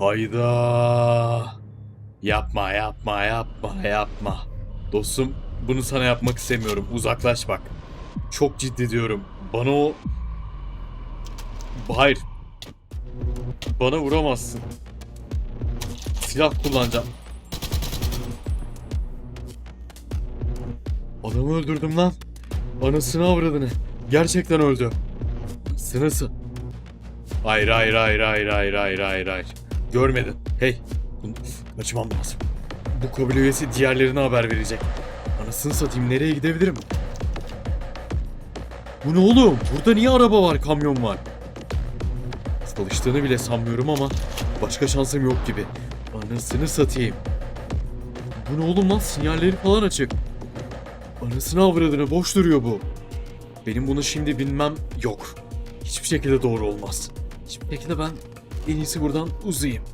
Hayda. Yapma yapma yapma yapma. Dostum bunu sana yapmak istemiyorum. Uzaklaş bak. Çok ciddi diyorum. Bana o... Hayır. Bana vuramazsın. Silah kullanacağım. Adamı öldürdüm lan. Anasını avradını. Gerçekten öldü. Sınısı. Hayır hayır hayır hayır hayır hayır hayır hayır. Görmedin. Hey. Bunu kaçmam lazım. Bu kabile üyesi diğerlerine haber verecek. Anasını satayım nereye gidebilirim? Bu ne oğlum? Burada niye araba var, kamyon var? Çalıştığını bile sanmıyorum ama başka şansım yok gibi. Anasını satayım. Bu ne oğlum lan? Sinyalleri falan açık. Anasını avradını boş duruyor bu. Benim bunu şimdi bilmem yok. Hiçbir şekilde doğru olmaz. Hiçbir şekilde ben en iyisi buradan uzayayım.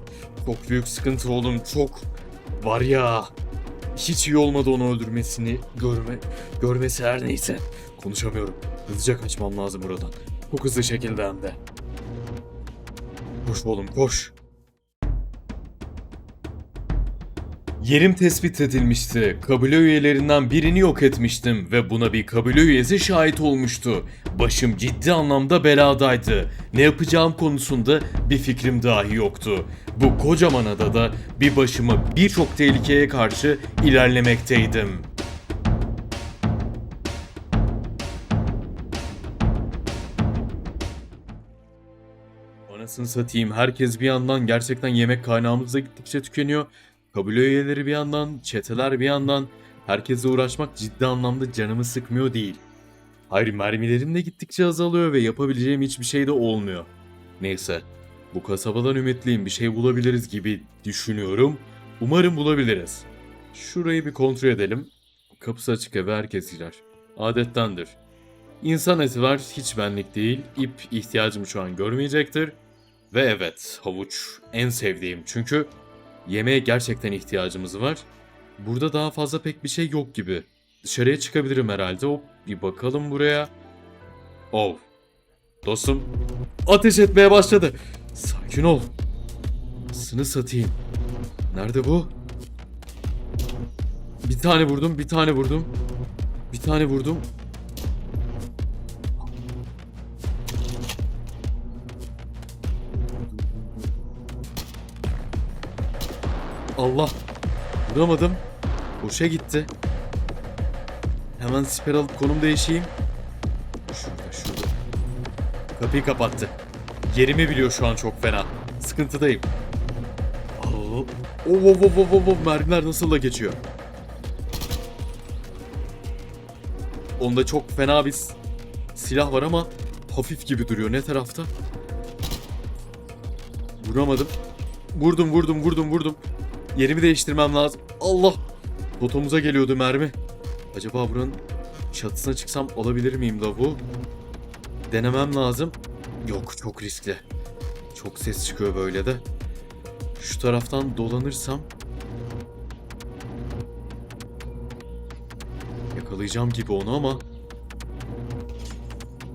Çok büyük sıkıntı oğlum çok. Var ya. Hiç iyi olmadı onu öldürmesini görme görmesi her neyse. Konuşamıyorum. Hızlıca kaçmam lazım buradan. Çok hızlı şekilde hem de. Koş oğlum koş. Yerim tespit edilmişti. Kabile üyelerinden birini yok etmiştim ve buna bir kabile üyesi şahit olmuştu. Başım ciddi anlamda beladaydı. Ne yapacağım konusunda bir fikrim dahi yoktu. Bu kocaman adada bir başıma birçok tehlikeye karşı ilerlemekteydim. Anasını satayım herkes bir yandan gerçekten yemek kaynağımız da gittikçe tükeniyor. Kabile üyeleri bir yandan, çeteler bir yandan. Herkesle uğraşmak ciddi anlamda canımı sıkmıyor değil. Hayır mermilerim de gittikçe azalıyor ve yapabileceğim hiçbir şey de olmuyor. Neyse bu kasabadan ümitliyim bir şey bulabiliriz gibi düşünüyorum. Umarım bulabiliriz. Şurayı bir kontrol edelim. Kapısı açık eve herkes girer. Adettendir. İnsan eti var hiç benlik değil. İp ihtiyacımı şu an görmeyecektir. Ve evet havuç en sevdiğim çünkü yemeğe gerçekten ihtiyacımız var. Burada daha fazla pek bir şey yok gibi. Dışarıya çıkabilirim herhalde. Hop bir bakalım buraya. Oh. Dostum ateş etmeye başladı. Sakin ol. Sını satayım. Nerede bu? Bir tane vurdum, bir tane vurdum. Bir tane vurdum. Allah. Vuramadım. Boşa gitti. Hemen siper alıp konum değişeyim. Şurada şurada. Kapıyı kapattı. Yerimi biliyor şu an çok fena. Sıkıntıdayım. Oo, oo, oo, oo, oo, oo, mermiler nasıl da geçiyor. Onda çok fena bir silah var ama hafif gibi duruyor. Ne tarafta? Vuramadım. Vurdum vurdum vurdum vurdum. Yerimi değiştirmem lazım. Allah! Totomuza geliyordu mermi. Acaba buranın çatısına çıksam alabilir miyim lavu? Denemem lazım. Yok çok riskli. Çok ses çıkıyor böyle de. Şu taraftan dolanırsam yakalayacağım gibi onu ama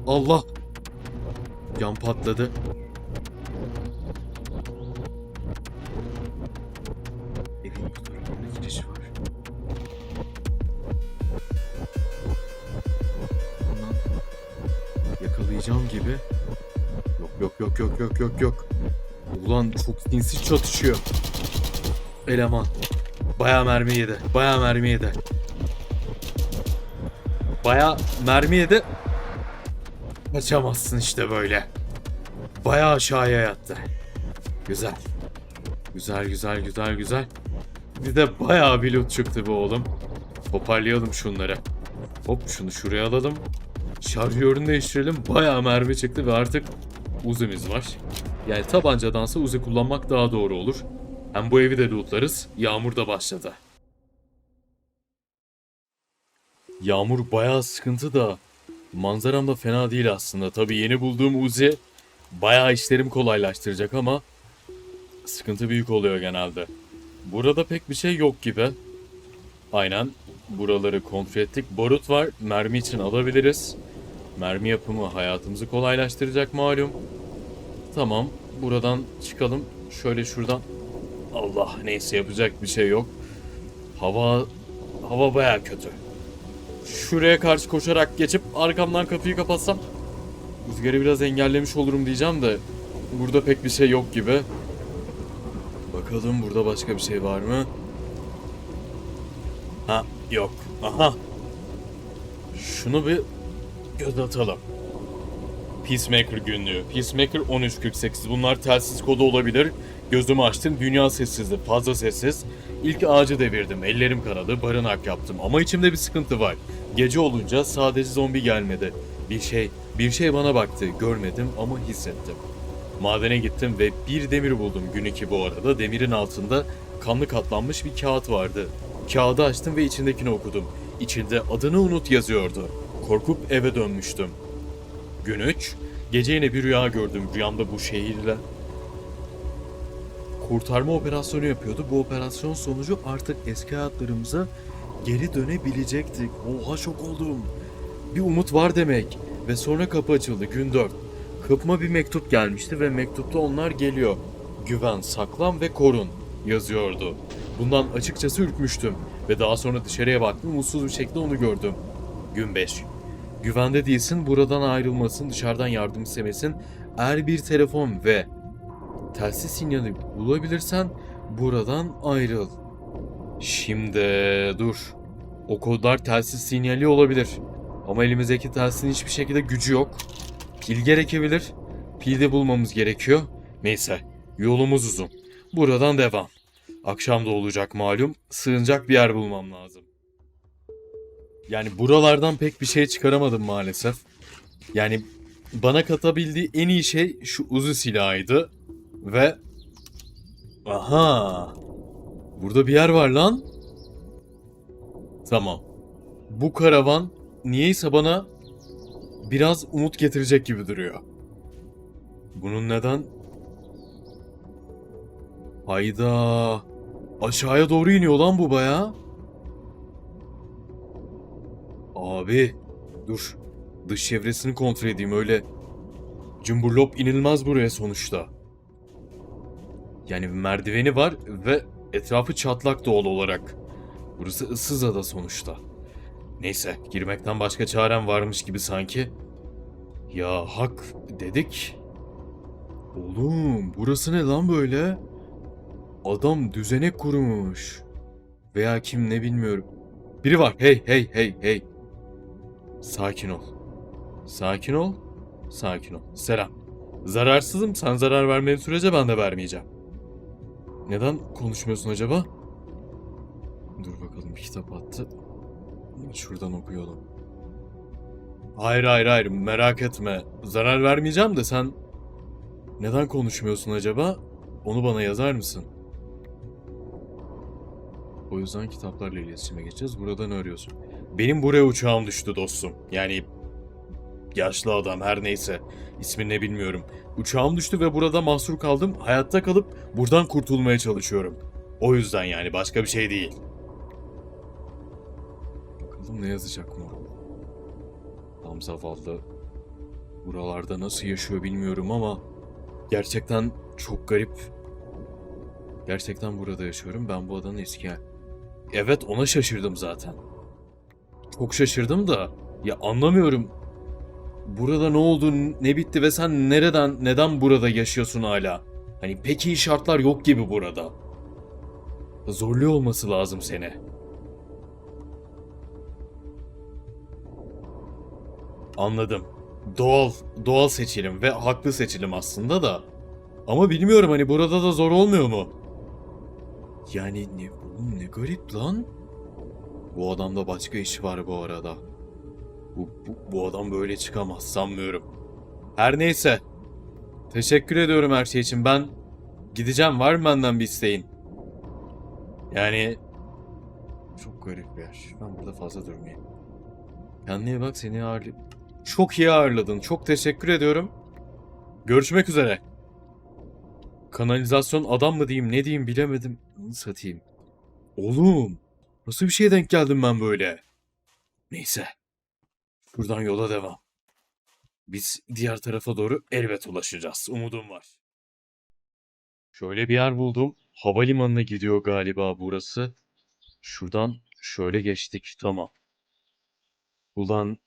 Allah! Yan patladı. Yok yok yok yok. Ulan çok sinsi çatışıyor. Eleman. Baya mermi yedi. Baya mermi yedi. Baya mermi yedi. Kaçamazsın işte böyle. Baya aşağıya yattı. Güzel. Güzel güzel güzel güzel. Bir de bayağı bir loot çıktı bu oğlum. Toparlayalım şunları. Hop şunu şuraya alalım. Şarjörünü değiştirelim. Bayağı mermi çıktı ve artık Uzi'miz var. Yani tabancadansa Uzi kullanmak daha doğru olur. Hem bu evi de lootlarız. Yağmur da başladı. Yağmur bayağı sıkıntı da manzaram da fena değil aslında. Tabii yeni bulduğum Uzi bayağı işlerimi kolaylaştıracak ama sıkıntı büyük oluyor genelde. Burada pek bir şey yok gibi. Aynen. Buraları kontrol ettik. Barut var. Mermi için alabiliriz. Mermi yapımı hayatımızı kolaylaştıracak malum. Tamam. Buradan çıkalım. Şöyle şuradan. Allah neyse yapacak bir şey yok. Hava hava baya kötü. Şuraya karşı koşarak geçip arkamdan kapıyı kapatsam rüzgarı biraz engellemiş olurum diyeceğim de burada pek bir şey yok gibi. Bakalım burada başka bir şey var mı? Ha yok. Aha. Şunu bir göz atalım. Peacemaker günlüğü. Peacemaker 1348. Bunlar telsiz kodu olabilir. Gözümü açtım. Dünya sessizdi. Fazla sessiz. İlk ağacı devirdim. Ellerim kanadı. Barınak yaptım. Ama içimde bir sıkıntı var. Gece olunca sadece zombi gelmedi. Bir şey, bir şey bana baktı. Görmedim ama hissettim. Madene gittim ve bir demir buldum gün iki bu arada. Demirin altında kanlı katlanmış bir kağıt vardı. Kağıdı açtım ve içindekini okudum. İçinde adını unut yazıyordu. Korkup eve dönmüştüm. Gün 3. Gece yine bir rüya gördüm. Rüyamda bu şehirle kurtarma operasyonu yapıyordu. Bu operasyon sonucu artık eski hayatlarımıza geri dönebilecektik. Oha şok oldum. Bir umut var demek. Ve sonra kapı açıldı gün 4. Kapıma bir mektup gelmişti ve mektupta onlar geliyor. Güven, saklan ve korun yazıyordu. Bundan açıkçası ürkmüştüm ve daha sonra dışarıya baktım umutsuz bir şekilde onu gördüm. Gün 5. Güvende değilsin, buradan ayrılmasın, dışarıdan yardım istemesin. Eğer bir telefon ve telsiz sinyali bulabilirsen buradan ayrıl. Şimdi dur. O kodlar telsiz sinyali olabilir. Ama elimizdeki telsizin hiçbir şekilde gücü yok. Pil gerekebilir. Pil de bulmamız gerekiyor. Neyse, yolumuz uzun. Buradan devam. Akşam da olacak malum. Sığınacak bir yer bulmam lazım. Yani buralardan pek bir şey çıkaramadım maalesef. Yani bana katabildiği en iyi şey şu uzun silahıydı. Ve... Aha! Burada bir yer var lan. Tamam. Bu karavan niyeyse bana biraz umut getirecek gibi duruyor. Bunun neden... Hayda. Aşağıya doğru iniyor lan bu baya. Abi. Dur. Dış çevresini kontrol edeyim öyle. Cumburlop inilmez buraya sonuçta. Yani merdiveni var ve etrafı çatlak doğal olarak. Burası ıssız ada sonuçta. Neyse girmekten başka çarem varmış gibi sanki. Ya hak dedik. Oğlum burası ne lan böyle? Adam düzenek kurmuş. Veya kim ne bilmiyorum. Biri var. Hey hey hey hey. Sakin ol. Sakin ol. Sakin ol. Selam. Zararsızım. Sen zarar vermeyen sürece ben de vermeyeceğim. Neden konuşmuyorsun acaba? Dur bakalım kitap attı. Şuradan okuyalım. Hayır hayır hayır merak etme. Zarar vermeyeceğim de sen neden konuşmuyorsun acaba? Onu bana yazar mısın? O yüzden kitaplarla iletişime geçeceğiz. Burada ne arıyorsun? Benim buraya uçağım düştü dostum. Yani yaşlı adam her neyse. İsmini bilmiyorum. Uçağım düştü ve burada mahsur kaldım. Hayatta kalıp buradan kurtulmaya çalışıyorum. O yüzden yani başka bir şey değil. Bakalım ne yazacak mı? Tam zavallı. Buralarda nasıl yaşıyor bilmiyorum ama gerçekten çok garip. Gerçekten burada yaşıyorum. Ben bu adanın eski Evet ona şaşırdım zaten. Çok şaşırdım da ya anlamıyorum. Burada ne oldu, ne bitti ve sen nereden, neden burada yaşıyorsun hala? Hani pek iyi şartlar yok gibi burada. Zorluyor olması lazım seni. Anladım. Doğal, doğal seçilim ve haklı seçilim aslında da. Ama bilmiyorum hani burada da zor olmuyor mu? Yani ne, oğlum ne garip lan. Bu adamda başka işi var bu arada. Bu, bu, bu adam böyle çıkamaz sanmıyorum. Her neyse. Teşekkür ediyorum her şey için. Ben gideceğim. Var mı benden bir isteğin? Yani çok garip bir yer. Ben burada fazla durmayayım. Kendine bak seni ağırlı... Çok iyi ağırladın. Çok teşekkür ediyorum. Görüşmek üzere. Kanalizasyon adam mı diyeyim ne diyeyim bilemedim. Satayım. Oğlum. Nasıl bir şeye denk geldim ben böyle? Neyse. Buradan yola devam. Biz diğer tarafa doğru elbet ulaşacağız. Umudum var. Şöyle bir yer buldum. Havalimanına gidiyor galiba burası. Şuradan şöyle geçtik. Tamam. Ulan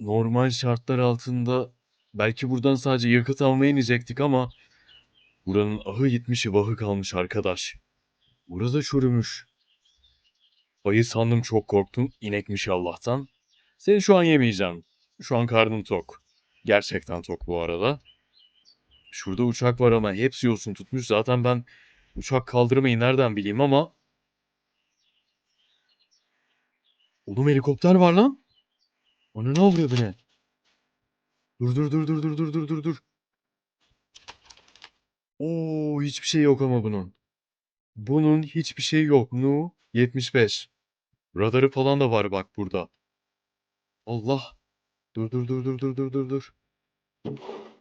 normal şartlar altında belki buradan sadece yakıt almaya inecektik ama buranın ahı gitmiş vahı kalmış arkadaş. Burada çürümüş. Ayı sandım çok korktum. İnekmiş Allah'tan. Seni şu an yemeyeceğim. Şu an karnım tok. Gerçekten tok bu arada. Şurada uçak var ama hepsi yosun tutmuş. Zaten ben uçak kaldırmayı nereden bileyim ama... Oğlum helikopter var lan. Onu ne oluyor ne? Dur dur dur dur dur dur dur dur dur. Oo hiçbir şey yok ama bunun. Bunun hiçbir şey yok. Nu 75. Radarı falan da var bak burada. Allah. Dur dur dur dur dur dur dur dur.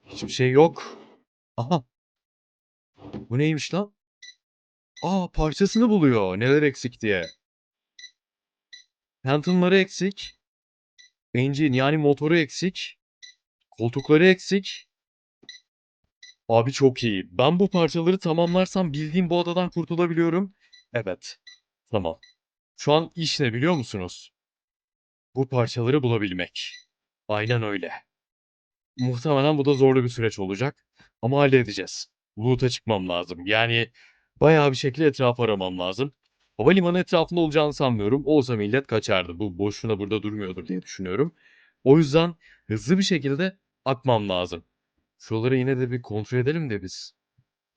Hiçbir şey yok. Aha. Bu neymiş lan? Aa parçasını buluyor. Neler eksik diye. Phantom'ları eksik. Engine yani motoru eksik. Koltukları eksik. Abi çok iyi. Ben bu parçaları tamamlarsam bildiğim bu adadan kurtulabiliyorum. Evet. Tamam. Şu an iş ne biliyor musunuz? Bu parçaları bulabilmek. Aynen öyle. Muhtemelen bu da zorlu bir süreç olacak. Ama halledeceğiz. Loot'a çıkmam lazım. Yani bayağı bir şekilde etrafı aramam lazım. Havalimanı etrafında olacağını sanmıyorum. Olsa millet kaçardı. Bu boşuna burada durmuyordur diye düşünüyorum. O yüzden hızlı bir şekilde akmam lazım. Şuraları yine de bir kontrol edelim de biz.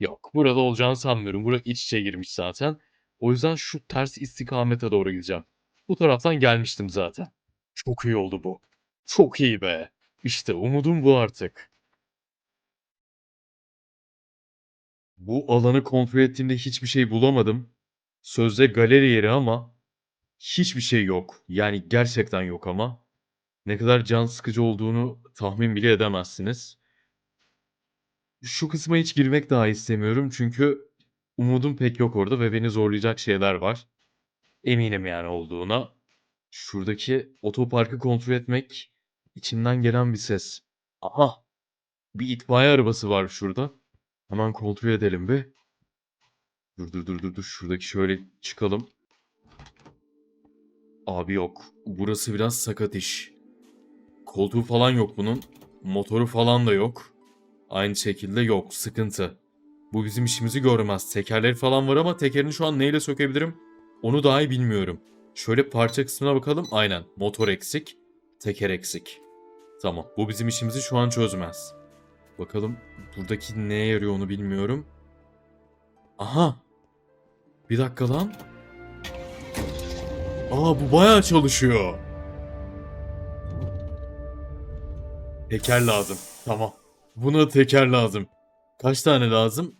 Yok, burada olacağını sanmıyorum. Burası iç içe girmiş zaten. O yüzden şu ters istikamete doğru gideceğim. Bu taraftan gelmiştim zaten. Çok iyi oldu bu. Çok iyi be. İşte umudum bu artık. Bu alanı kontrol ettiğimde hiçbir şey bulamadım. Sözde galeri yeri ama hiçbir şey yok. Yani gerçekten yok ama. Ne kadar can sıkıcı olduğunu tahmin bile edemezsiniz. Şu kısma hiç girmek daha istemiyorum çünkü umudum pek yok orada ve beni zorlayacak şeyler var. Eminim yani olduğuna. Şuradaki otoparkı kontrol etmek içimden gelen bir ses. Aha! Bir itfaiye arabası var şurada. Hemen kontrol edelim bir. Dur dur dur dur dur. Şuradaki şöyle çıkalım. Abi yok. Burası biraz sakat iş. Koltuğu falan yok bunun. Motoru falan da yok. Aynı şekilde yok. Sıkıntı. Bu bizim işimizi görmez. Tekerleri falan var ama tekerini şu an neyle sökebilirim? Onu dahi bilmiyorum. Şöyle parça kısmına bakalım. Aynen. Motor eksik. Teker eksik. Tamam. Bu bizim işimizi şu an çözmez. Bakalım buradaki neye yarıyor onu bilmiyorum. Aha. Bir dakika lan. Aa bu bayağı çalışıyor. Teker lazım. Tamam. Buna teker lazım. Kaç tane lazım?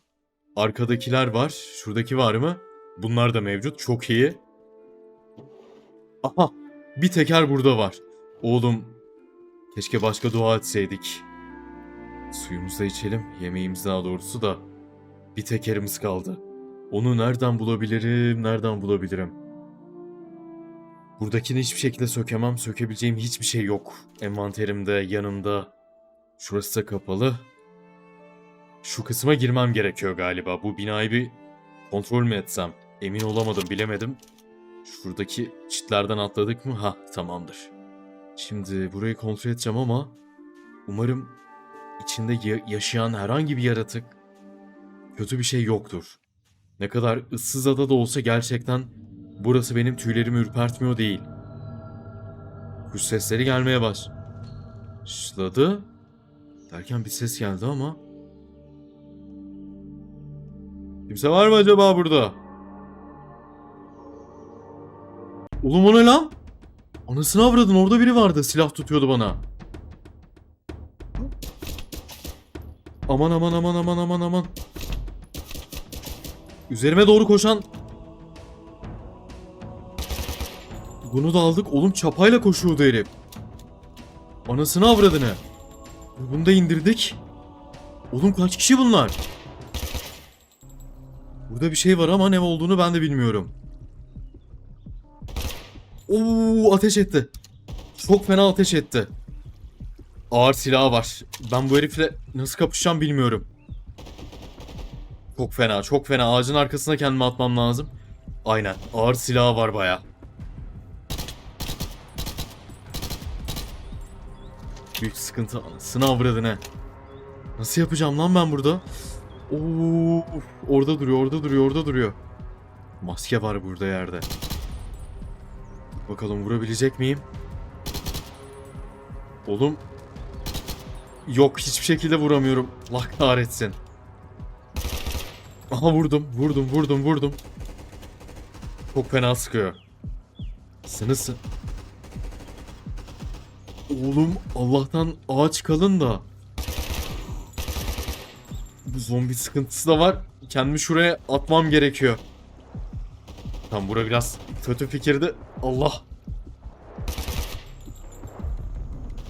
Arkadakiler var. Şuradaki var mı? Bunlar da mevcut. Çok iyi. Aha. Bir teker burada var. Oğlum. Keşke başka dua etseydik. Suyumuzu da içelim. Yemeğimiz daha doğrusu da. Bir tekerimiz kaldı. Onu nereden bulabilirim? Nereden bulabilirim? Buradakini hiçbir şekilde sökemem. Sökebileceğim hiçbir şey yok. Envanterimde, yanımda. Şurası da kapalı. Şu kısma girmem gerekiyor galiba. Bu binayı bir kontrol mü etsem? Emin olamadım, bilemedim. Şuradaki çitlerden atladık mı? Ha, tamamdır. Şimdi burayı kontrol edeceğim ama umarım içinde ya- yaşayan herhangi bir yaratık kötü bir şey yoktur. Ne kadar ıssız ada da olsa gerçekten burası benim tüylerimi ürpertmiyor değil. Kuş sesleri gelmeye başladı. Derken bir ses geldi ama... Kimse var mı acaba burada? Oğlum o ne lan? Anasını avradın orada biri vardı silah tutuyordu bana. Aman aman aman aman aman aman. Üzerime doğru koşan... Bunu da aldık. Oğlum çapayla koşuyordu herif. Anasını avradını. Bunu da indirdik. Oğlum kaç kişi bunlar? Burada bir şey var ama ne olduğunu ben de bilmiyorum. Oo ateş etti. Çok fena ateş etti. ağır silahı var. Ben bu herifle nasıl kapışacağım bilmiyorum. Çok fena, çok fena. Ağacın arkasına kendimi atmam lazım. Aynen. Ağır silahı var baya. Büyük sıkıntı. Sınav avradını. Nasıl yapacağım lan ben burada? Oo, orada duruyor, orada duruyor, orada duruyor. Maske var burada yerde. Bakalım vurabilecek miyim? Oğlum. Yok hiçbir şekilde vuramıyorum. Allah kahretsin. Aha vurdum, vurdum, vurdum, vurdum. Çok fena sıkıyor. Sınısı. Oğlum Allah'tan ağaç kalın da. Zombi sıkıntısı da var. Kendimi şuraya atmam gerekiyor. Tam bura biraz kötü fikirdi. Allah.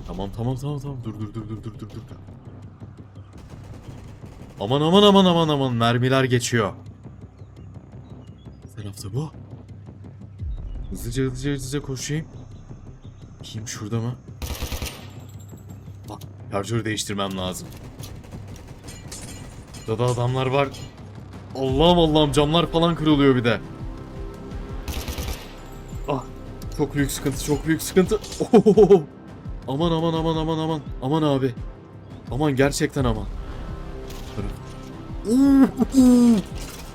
Tamam tamam tamam tamam dur dur dur dur dur dur dur. Aman aman aman aman aman mermiler geçiyor. Ne tarafta bu? Hızlıca hızlıca hızlıca koşayım. Kim şurada mı? Bak şarjörü değiştirmem lazım. Burada da adamlar var. Allah'ım Allah'ım camlar falan kırılıyor bir de. Ah çok büyük sıkıntı çok büyük sıkıntı. Ohohoho. Aman aman aman aman aman. Aman abi. Aman gerçekten aman.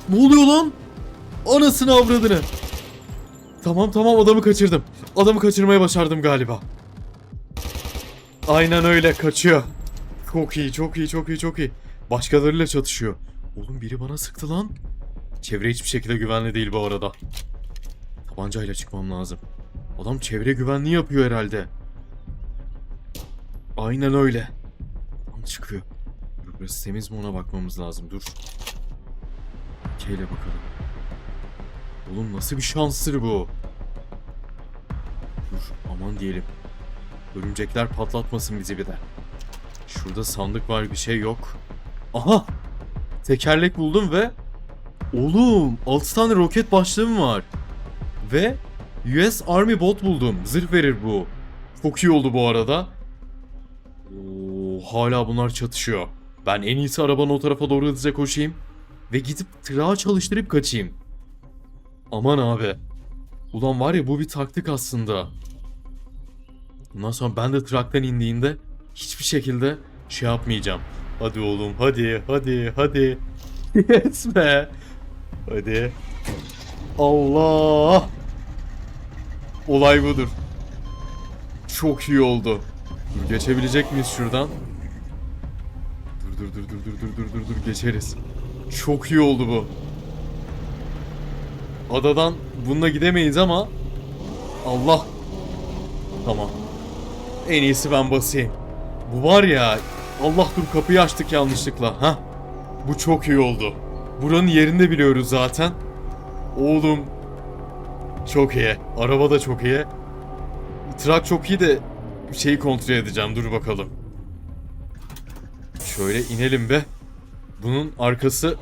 Ne oluyor lan? Anasını avradını. Tamam tamam adamı kaçırdım. Adamı kaçırmaya başardım galiba. Aynen öyle kaçıyor. Çok iyi çok iyi çok iyi çok iyi. Başkalarıyla çatışıyor. Oğlum biri bana sıktı lan. Çevre hiçbir şekilde güvenli değil bu arada. Tabancayla çıkmam lazım. Adam çevre güvenliği yapıyor herhalde. Aynen öyle. Adam çıkıyor. Burası temiz mi ona bakmamız lazım. Dur. Keyle bakalım. Oğlum nasıl bir şanstır bu? Dur aman diyelim. Örümcekler patlatmasın bizi bir de. Şurada sandık var bir şey yok. Aha! Tekerlek buldum ve... Oğlum 6 tane roket başlığım var. Ve US Army bot buldum. Zırh verir bu. Çok iyi oldu bu arada. Oo, hala bunlar çatışıyor. Ben en iyisi arabanın o tarafa doğru hızlıca koşayım. Ve gidip tırağı çalıştırıp kaçayım. Aman abi. Ulan var ya bu bir taktik aslında. Bundan sonra ben de traktan indiğinde hiçbir şekilde şey yapmayacağım. Hadi oğlum hadi hadi hadi. Yetme. Hadi. Allah. Olay budur. Çok iyi oldu. Dur, geçebilecek miyiz şuradan? Dur dur dur dur dur dur dur dur dur geçeriz. Çok iyi oldu bu. Adadan bununla gidemeyiz ama Allah. Tamam. En iyisi ben basayım. Bu var ya Allah dur kapıyı açtık yanlışlıkla. Ha? Bu çok iyi oldu. Buranın yerini de biliyoruz zaten. Oğlum çok iyi. Araba da çok iyi. Trak çok iyi de şeyi kontrol edeceğim. Dur bakalım. Şöyle inelim be. Bunun arkası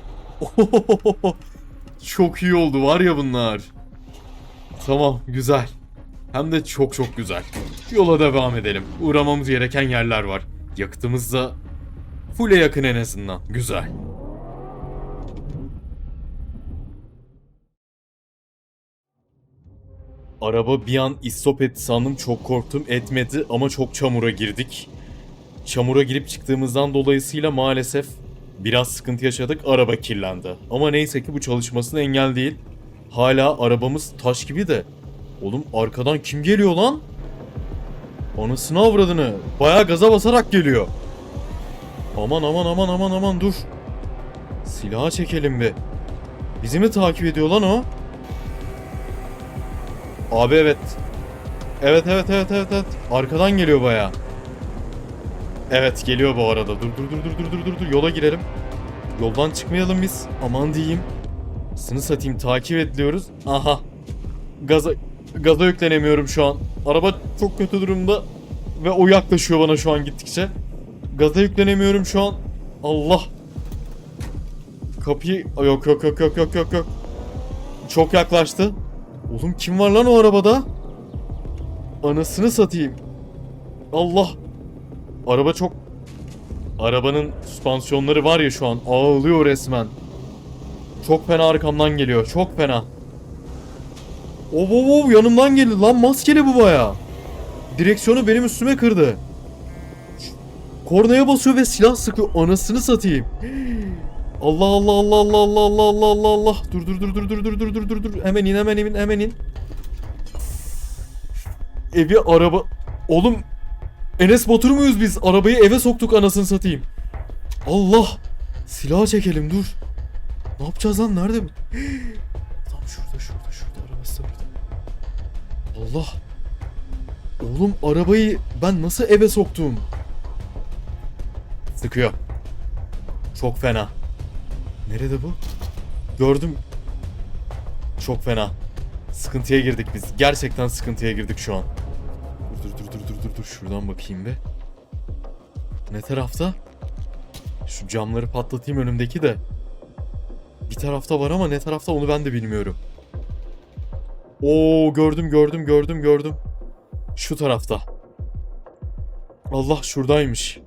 çok iyi oldu var ya bunlar. Tamam güzel. Hem de çok çok güzel. Yola devam edelim. Uğramamız gereken yerler var. Yakıtımız da full'e yakın en azından. Güzel. Araba bir an istop etti sandım çok korktum etmedi ama çok çamura girdik. Çamura girip çıktığımızdan dolayısıyla maalesef biraz sıkıntı yaşadık araba kirlendi. Ama neyse ki bu çalışmasına engel değil. Hala arabamız taş gibi de. Oğlum arkadan kim geliyor lan? Anasını avradını. Bayağı gaza basarak geliyor. Aman aman aman aman aman dur. Silahı çekelim bir. Bizi mi takip ediyor lan o? Abi evet. Evet evet evet evet evet. Arkadan geliyor bayağı. Evet geliyor bu arada. Dur dur dur dur dur dur dur dur yola girelim. Yoldan çıkmayalım biz. Aman diyeyim. Sını satayım takip ediliyoruz. Aha. Gaza gaza yüklenemiyorum şu an. Araba çok kötü durumda ve o yaklaşıyor bana şu an gittikçe. Gaza yüklenemiyorum şu an. Allah. Kapıyı yok yok yok yok yok yok yok. Çok yaklaştı. Oğlum kim var lan o arabada? Anasını satayım. Allah. araba çok... Arabanın süspansiyonları var ya şu an ağlıyor resmen. Çok fena arkamdan geliyor. Çok fena. Ov ov ov yanımdan geldi. Lan maskeli bu baya. Direksiyonu benim üstüme kırdı. Kornaya basıyor ve silah sıkıyor. Anasını satayım. Allah Allah Allah Allah Allah Allah Allah Allah Allah. Dur dur dur dur dur dur dur dur dur dur. Hemen in hemen in hemen in. Evi araba... Oğlum Enes Batur muyuz biz? Arabayı eve soktuk anasını satayım. Allah. Silah çekelim dur. Ne yapacağız lan? Nerede? Tam şurada şurada Allah. Oğlum arabayı ben nasıl eve soktum? Sıkıyor. Çok fena. Nerede bu? Gördüm. Çok fena. Sıkıntıya girdik biz. Gerçekten sıkıntıya girdik şu an. Dur dur dur dur dur dur dur şuradan bakayım be. Ne tarafta? Şu camları patlatayım önümdeki de. Bir tarafta var ama ne tarafta onu ben de bilmiyorum. Oo gördüm gördüm gördüm gördüm. Şu tarafta. Allah şuradaymış.